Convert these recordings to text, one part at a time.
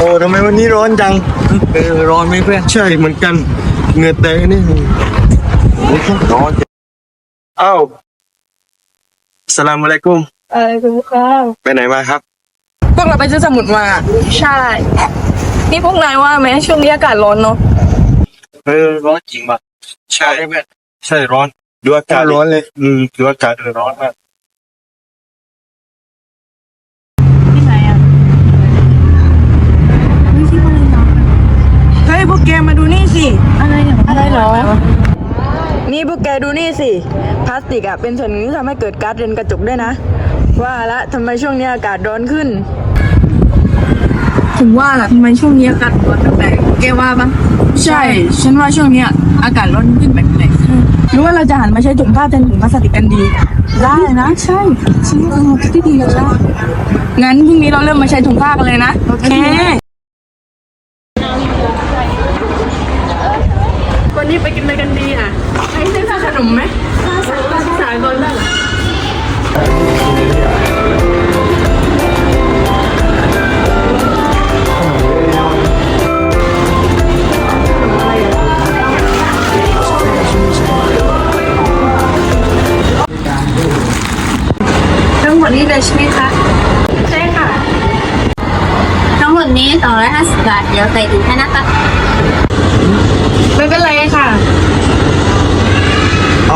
ร้อนจังเออร้อนไหมเพื่อนใช่เหมือนกันเหงื่อแตกนี่โอ้โหร้อนอ้าวสลามอะลัยกุมอะไรคุณข้าวไปไหนมาครับ พวกเราไปซื้อสมุดมา ใช่ นี่พวกนายว่าไหมช่วงนี้อากาศร้อนเนาะเออร้อนจริงป่ะใช่เพื่อนใช่ร้อนดูอากาศร้อนเลย อืมดูอากาศเออร้อนมาก แกมาดูนี่สิ อะไรอะไรเหรอ นี่พวกแกดูนี่สิ พลาสติกอะเป็นส่วนหนึ่งที่ทำให้เกิดก๊าซเรือนกระจกด้วยนะ ว่าละทำไมช่วงนี้อากาศร้อนขึ้น ถึงว่าล่ะทำไมช่วงนี้อากาศร้อนแปลกๆแกว่าปะใช่ ฉันว่าช่วงนี้อากาศร้อนขึ้นแปลกๆหรือว่าเราจะหันมาใช้ถุงผ้าแทนถุงพลาสติกกันดี ได้นะ ใช่ฉันว่าเป็นที่ดีเลยนะงั้นพรุ่งนี้เราเริ่มมาใช้ถุงผ้ากันเลยนะ โอเค วันนี้ไปกินอะไรกันดีอะไปซื้อขนมไหมสายก่อนได้เหรอทั้งหมดนี้เลยใช่ไหมคะ ใช่ค่ะ ทั้งหมดนี้250บาท เดี๋ยวใส่ถุงให้นะคะ ไม่เป็นไรค่ะ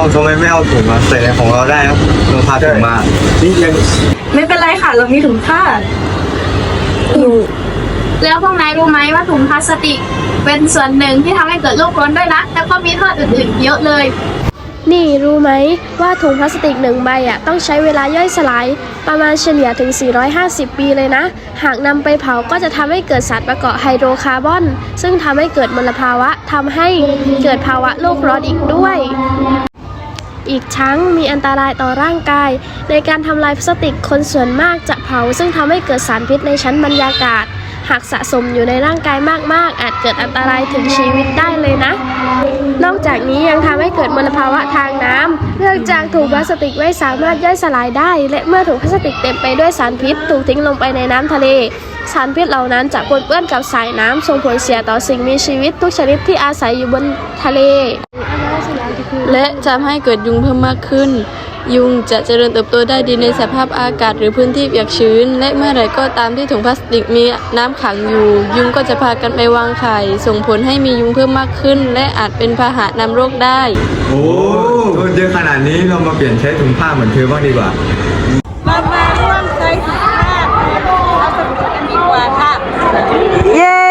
เอาทำไมไม่เอาถุงมาใส่ในของเราได้ครับเราพาถุงมานี่ยังไม่เป็นไรค่ะ เรามีถุงผ้าแล้วพวกนายรู้ไหมว่าถุงพลาสติก เป็นส่วนหนึ่งที่ทำให้เกิดโลกร้อนด้วยนะแล้วก็มีโทษอื่นๆเยอะเลย นี่รู้ไหมว่าถุงพลาสติกหนึ่งใบอะต้องใช้เวลาย่อยสลาย ประมาณเฉลี่ยถึง 450 ปีเลยนะ หากนำไปเผาก็จะทำให้เกิดสารประกอบไฮโดรคาร์บอน ซึ่งทำให้เกิดมลภาวะทำให้เกิดภาวะโลกร้อนอีกด้วย อีกทั้งมีอันตรายต่อร่างกาย ในการทำลายพลาสติกคนส่วนมากจะเผา ซึ่งทำให้เกิดสารพิษในชั้นบรรยากาศ หากสะสมอยู่ในร่างกายมาก ๆ อาจเกิดอันตรายถึงชีวิตได้เลยนะ นอกจากนี้ยังทำให้เกิดมลภาวะทางน้ำเนื่องจากถุงพลาสติกไม่สามารถย่อยสลายได้ และเมื่อถุงพลาสติกเต็มไปด้วยสารพิษถูกทิ้งลงไปในน้ำทะเลสารพิษเหล่านั้นจะปนเปื้อนกับสายน้ำส่งผลเสียต่อสิ่งมีชีวิตทุกชนิดที่อาศัยอยู่บนทะเล และจะทำให้เกิดยุงเพิ่มมากขึ้น ยุงจะเจริญเติบโตได้ดีในสภาพอากาศหรือพื้นที่เปียกชื้น และเมื่อไหร่ก็ตามที่ถุงพลาสติกมีน้ำขังอยู่ ยุงก็จะพากันไปวางไข่ ส่งผลให้มียุงเพิ่มมากขึ้น และอาจเป็นพาหะนำโรคได้ โอ้โทษเยอะขนาดนี้เรามาเปลี่ยนใช้ถุงผ้าเหมือนเธอบ้างดีกว่าเย้